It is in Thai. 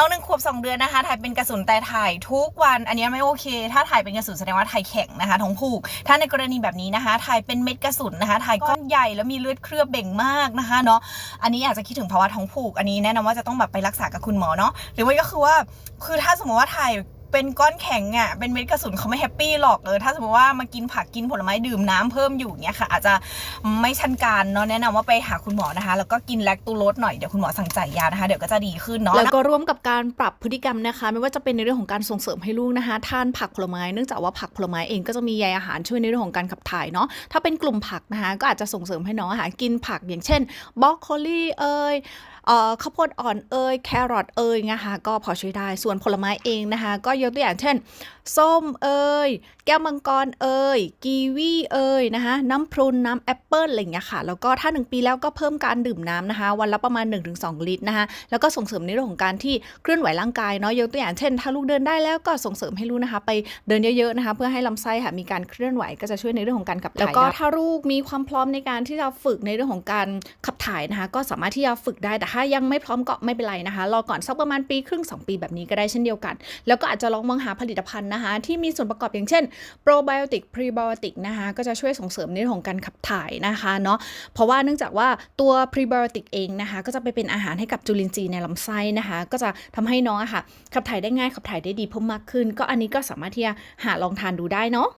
น้องหนึ่งขวบสองเดือนนะคะ ถ่ายเป็นกระสุนแต่ถ่ายทุกวัน อันนี้ไม่โอเค ถ้าถ่ายเป็นกระสุนแสดงว่าถ่ายแข็งนะคะท้องผูก ถ้าในกรณีแบบนี้นะคะ ถ่ายเป็นเม็ดกระสุนนะคะ ถ่ายก้อนใหญ่แล้วมีเลือดเคลือบเบ่งมากนะคะเนาะ อันนี้อาจจะคิดถึงภาวะท้องผูก อันนี้แนะนำว่าจะต้องแบบไปรักษากับคุณหมอเนาะ หรือว่าก็คือว่า คือถ้าสมมติว่าถ่าย เป็นก้อนแข็งอะ่ะ เป็นเม็ดกระสุนเขาไม่แฮปปี้หรอกเออ ถ้าสมมติว่ามากินผักกินผลไม้ดื่มน้ำเพิ่มอยู่เนี่ยค่ะ อาจจะไม่ชันการเนาะแนะนำว่าไปหาคุณหมอนะคะ แล้วก็กินแลคตูโรสหน่อยเดี๋ยวคุณหมอสั่งจ่ายยานะคะ เดี๋ยวก็จะดีขึ้นเนาะ แล้วก็ร่วมกับการปรับพฤติกรรมนะคะ ไม่ว่าจะเป็นในเรื่องของการส่งเสริมให้ลูกนะคะ ทานผักผลไม้เนื่องจากว่าผักผลไม้เองก็จะมีใยอาหารช่วยในเรื่องของการขับถ่ายเนาะ ถ้าเป็นกลุ่มผักนะคะ ก็อาจจะส่งเสริมให้น้องอาหารกินผักอย่างเช่นบรอกโคลีเอยเอ่อ ข้าวโพดอ่อนเอยแครอทเอยนะคะก็พอช่วยได้ส่วนผลไม้เองนะคะ ก็ยกตัวอย่างเช่น ส้มเอยแก้วมังกรเอยกีวีเอยนะคะน้ำพรุนน้ำแอปเปิลอะไรอย่างเงี้ยค่ะ แล้วก็ถ้า 1 ปีแล้วก็เพิ่มการดื่มน้ำนะคะ วันละประมาณ 1-2 ลิตรนะคะแล้วก็ส่งเสริมในเรื่องของการที่เคลื่อนไหวร่างกายเนาะยกตัวอย่างเช่น ถ้าลูกเดินได้แล้วก็ส่งเสริมให้ลูกนะคะ ไปเดินเยอะๆนะคะ เพื่อให้ลำไส้ค่ะมีการเคลื่อนไหวก็จะช่วยในเรื่องของการขับถ่ายแล้วก็ถ้าลูกมีความพร้อมในการที่จะฝึกในเรื่องของการขับถ่ายนะคะ ก็สามารถที่จะฝึกได้แต่ถ้ายังไม่พร้อมก็ไม่เป็นไรนะคะ รอก่อนสักประมาณปีครึ่ง 2 ปีแบบนี้ก็ได้เช่นเดียวกัน แล้วก็อาจจะลองมองหาผลิตภัณฑ์นะคะ ที่มีส่วนประกอบอย่างเช่นโปรไบโอติกพรีไบโอติกนะคะก็จะช่วยส่งเสริมในเรื่องของการขับถ่ายนะคะเนาะเพราะว่าเนื่องจากว่าตัวพรีไบโอติกเองนะคะก็จะไปเป็นอาหารให้กับจุลินทรีย์ในลำไส้นะคะ ก็จะทำให้น้องอะค่ะขับถ่ายได้ง่ายขับถ่ายได้ดีเพิ่มมากขึ้น ก็อันนี้ก็สามารถที่จะหาลองทานดูได้เนาะ